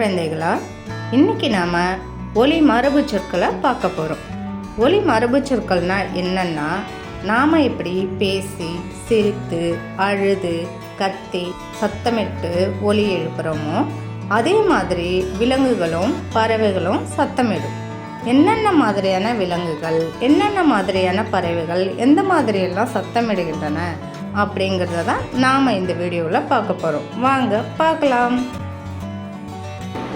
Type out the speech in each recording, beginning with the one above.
குழந்தைகளா? இன்னைக்கு நாம் ஒலி மரபு சொற்களை பார்க்க போகிறோம் ஒலி மரபு சொற்கள்னா என்னன்னா நாம் எப்படி பேசி சிரித்து அழுது கத்தி சத்தமிட்டு ஒலி எழுப்புகிறோமோ அதே மாதிரி விலங்குகளும் பறவைகளும் சத்தமிடும். என்னென்ன மாதிரியான விலங்குகள் என்னென்ன மாதிரியான பறவைகள் எந்த மாதிரியெல்லாம் சத்தமிடுகின்றன அப்படிங்கிறத தான் நாம் இந்த வீடியோவில் பார்க்க போகிறோம் வாங்க பார்க்கலாம்.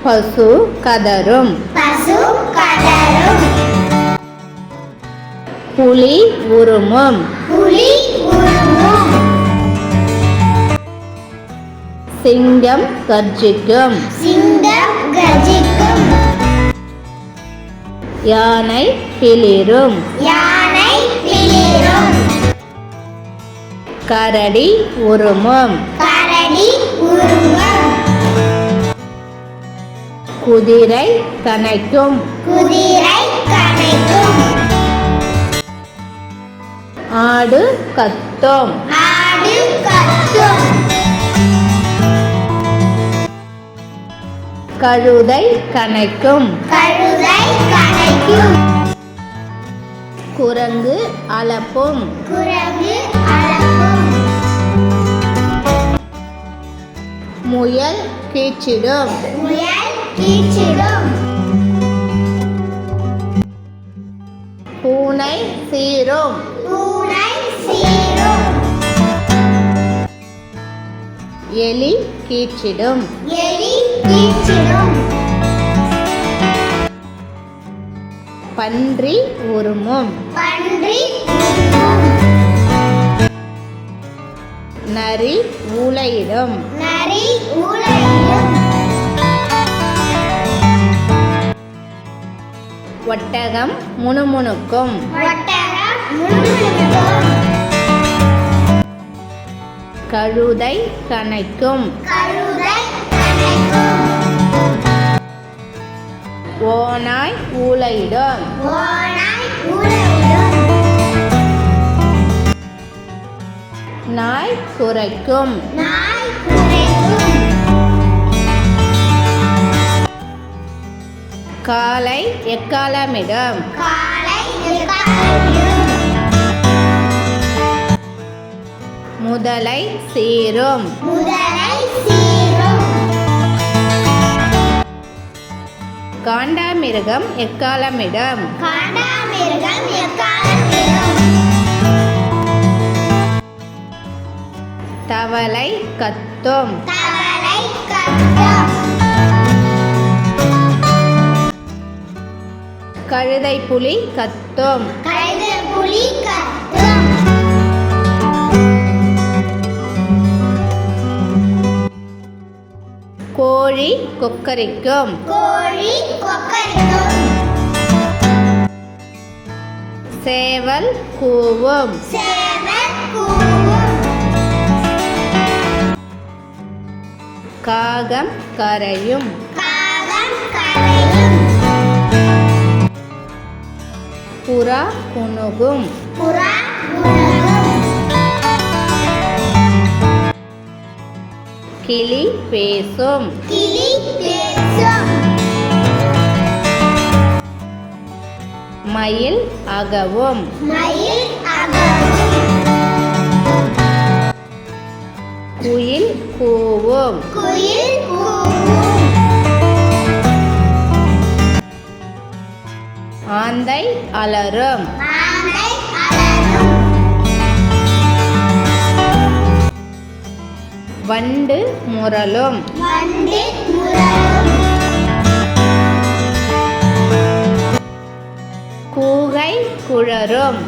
பசு கதரும். பசு கதரும். புலி உருமும். புலி உருமும். சிங்கம் கர்ஜிக்கும். சிங்கம் கர்ஜிக்கும். யானை பிளிரும். யானை பிளிரும். கரடி உருமும். கரடி உருமும். குதிரை கனைக்கும் குதிரை கனைக்கும் ஆடு கத்தும். ஆடு கத்தும். கழுதை கனைக்கும் கழுதை கனைக்கும் குரங்கு அலப்பும் குரங்கு அலப்பும் முயல் கீச்சிடும். முயல் கீச்சிடும். பூனை சீரும் பூனை சீரும் எலி கீச்சிடும். எலி கீச்சிடும். பன்றி உருமும். பன்றி நரி ஊளையிடும். நரி ஊளையிடும். ஒட்டகம் முணுமுணுக்கும். கழுதை கனைக்கும் ஓனாய் ஊழையிடும் நாய் குறைக்கும் நாய் காலை எக்காலமிடும்? காலை எக்காலமிடும். முதலை சீரும். காண்டாமிருகம் எக்காலமிடும்? தவளை கத்தும். கழுதை புலி கத்தும். கழுதை புலி கத்தும். கோழி கொக்கரிக்கும். கோழி கொக்கரிக்கும். சேவல் கூவும். சேவல் கூவும். காகம் கரையும். புறா உணரும் கிளி பேசும். மயில் அகவும். குயில் கூவும். மாந்தை அலரும் வண்டு முரலும். கூகை குழரும்.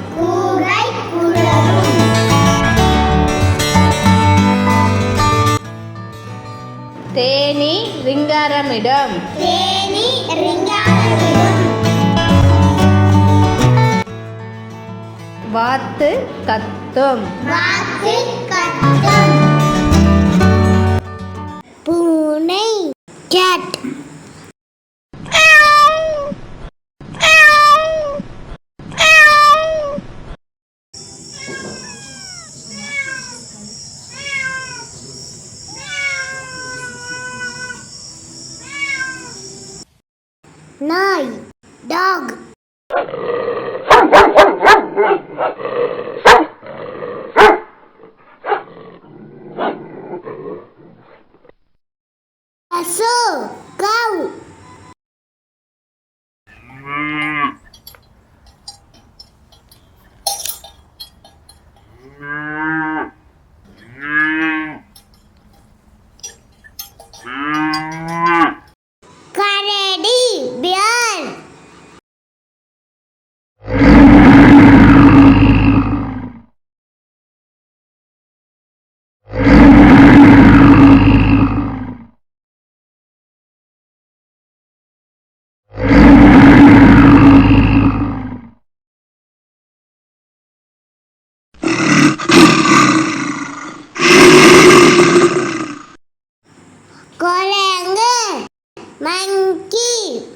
தேனி ரிங்காரமிடம். தேனி ரிங்காரமிடம். வாத்து கத்தும். பூனை கேட். நாய் dog. monkey.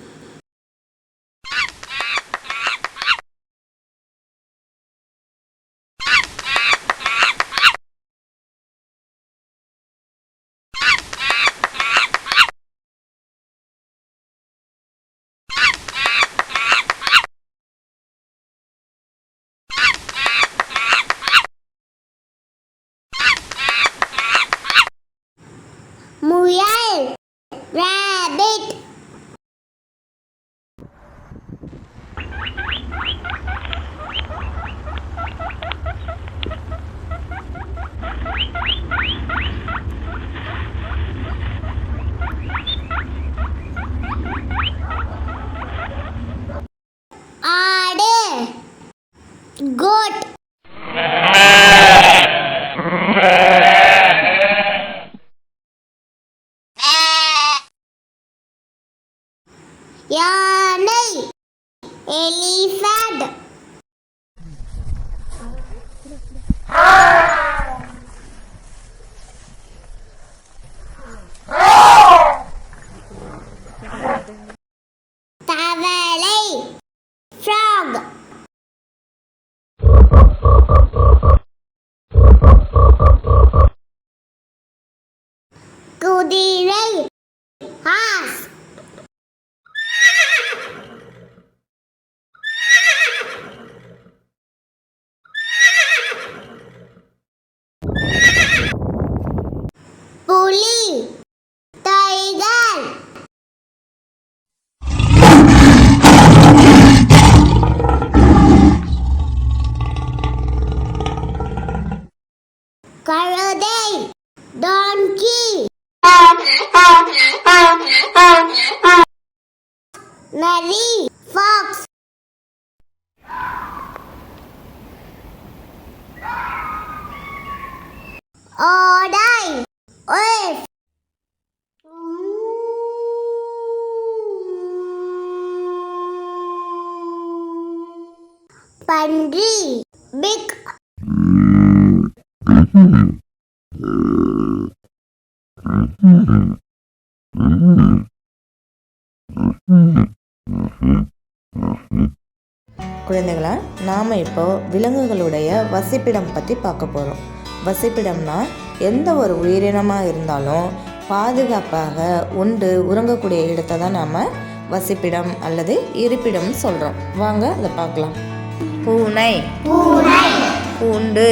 Mary Fox. Ở đây. Wave Pandri Big. Mm-hmm. குழந்தைகளா நாம் இப்போ விலங்குகளுடைய வசிப்பிடம் பற்றி பார்க்க போகிறோம் வசிப்பிடம்னா எந்த ஒரு உயிரினமாக இருந்தாலும் பாதுகாப்பாக உண்டு உறங்கக்கூடிய இடத்தை தான் நாம் வசிப்பிடம் அல்லது இருப்பிடம்னு சொல்கிறோம் வாங்க அதை பார்க்கலாம். பூனை. கூண்டு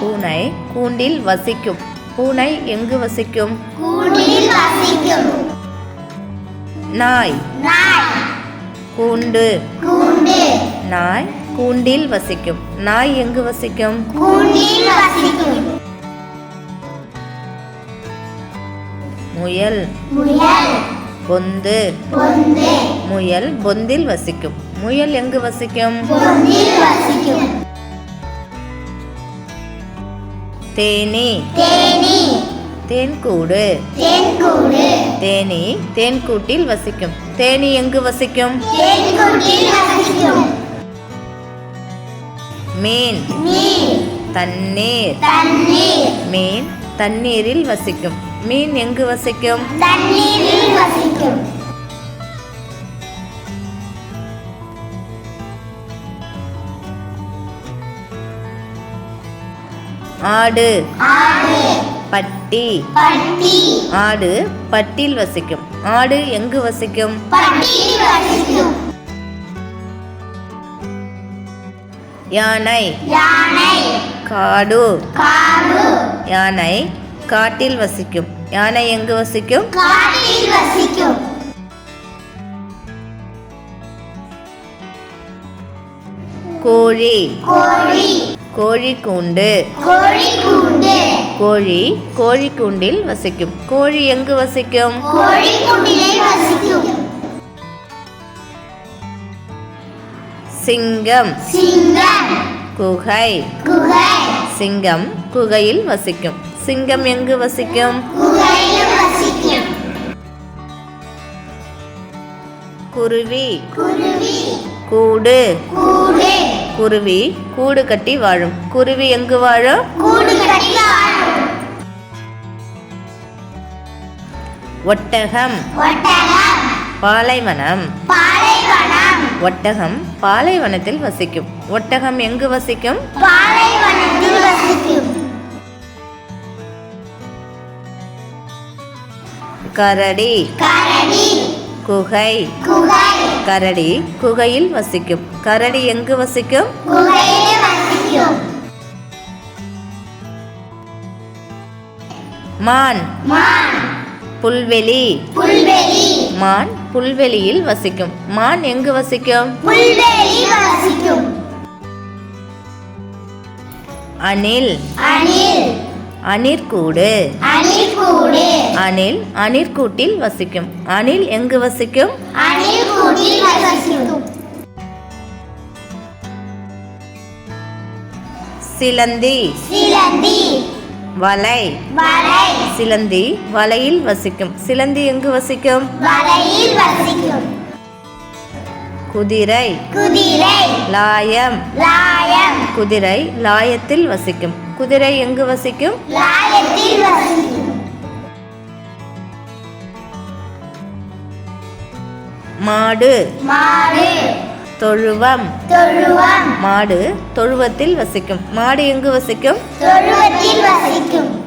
பூனை கூண்டில் வசிக்கும். பூனை எங்கு வசிக்கும்? வசிக்கும். நாய். நாய். கூண்டு. கூண்டு. நாய் கூண்டில் வசிக்கும். நாய் எங்கு வசிக்கும்? கூண்டில் வசிக்கும். முயல். முயல். பொந்து. முயல் பொந்தில் வசிக்கும். முயல் எங்கு வசிக்கும்? பொந்தில் வசிக்கும். தேனி. தேனி. தேன்கூடு. தேன்கூடு. தேனி தேன்கூட்டில் வசிக்கும். தேனி எங்கு வசிக்கும்? தேன்கூட்டில் வசிக்கும். மீன். தண்ணீர். தண்ணீர். மீன் தண்ணீரில் வசிக்கும். மீன் எங்கு வசிக்கும்? தண்ணீரில் வசிக்கும். ஆடு. ஆடு. பட்டி. பட்டி. ஆடு பட்டில் வசிக்கும். ஆடு எங்கு வசிக்கும்? யானை. யானை. காடு. காடு. யானை காட்டில் வசிக்கும். யானை எங்கு வசிக்கும்? காட்டில் வசிக்கும். கோழி. கோழி கோழி கூண்டு கோழி கூண்டு கோழி கோழி கூண்டில் வசிக்கும். கோழி எங்கு வசிக்கும்? கோழி கூண்டிலே வசிக்கும். சிங்கம். சிங்கம். குகை. குகை. சிங்கம் குகையில் வசிக்கும். சிங்கம் எங்கு வசிக்கும்? குகையில் வசிக்கும். குருவி. குருவி. கூடு. கூடு. குருவி கூடு கட்டி வாழும். குருவி எங்கு வாழும். ஒட்டகம். பாலைவனம். ஒட்டகம் பாலைவனத்தில் வசிக்கும். ஒட்டகம் எங்கு வசிக்கும். கரடி. கரடி. குகை. குகை. கரடி குகையில் வசிக்கும். கரடி எங்கு வசிக்கும்? மான். புல்வெளி. புல்வெளி. மான் புல்வெளியில் வசிக்கும். மான் எங்கு வசிக்கும். அணில். அணில். அணிற்கூடு. அணில் கூடு அணில் அணிற்கூட்டில் வசிக்கும். அணில் எங்கு வசிக்கும்? சிலந்தி. சிலந்தி. வலை. சிலந்தி வலையில் வசிக்கும். சிலந்தி எங்கு வசிக்கும்? வலையில் வசிக்கும். குதிரை. குதிரை. லாயம். லாயம். குதிரை லாயத்தில் வசிக்கும். குதிரை எங்கு வசிக்கும்? மாடு. மாடு. தொழுவம். தொழுவம். மாடு தொழுவத்தில் வசிக்கும். மாடு எங்கு வசிக்கும்? தொழுவத்தில் வசிக்கும்.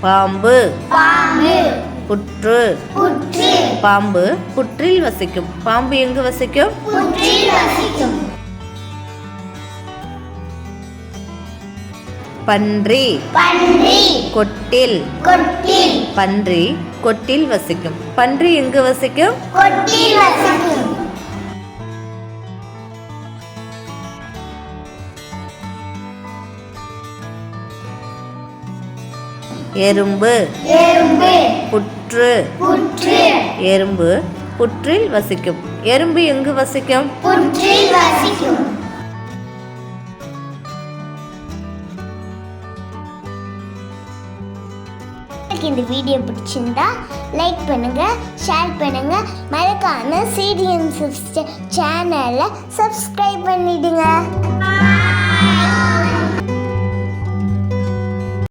பாம்பு. பாம்பு. புற்று. பாம்பு புற்றில் வசிக்கும். பாம்பு எங்கு வசிக்கும்? பன்றி. பன்றி. கொட்டில். கொட்டில். பன்றி கொட்டில் வசிக்கும். பன்றி எங்கு வசிக்கும். எறும்பு. எறும்பு. புற்று. புற்று. எறும்பு புற்றில் வசிக்கும். எறும்பு எங்கு வசிக்கும்? புற்றில் வசிக்கும். உங்களுக்கு இந்த வீடியோ பிடிச்சிருந்தா லைக் பண்ணுங்க ஷேர் பண்ணுங்க. மறக்காம சிஸ்டர் சேனலை சப்ஸ்கிரைப் பண்ணிடுங்க.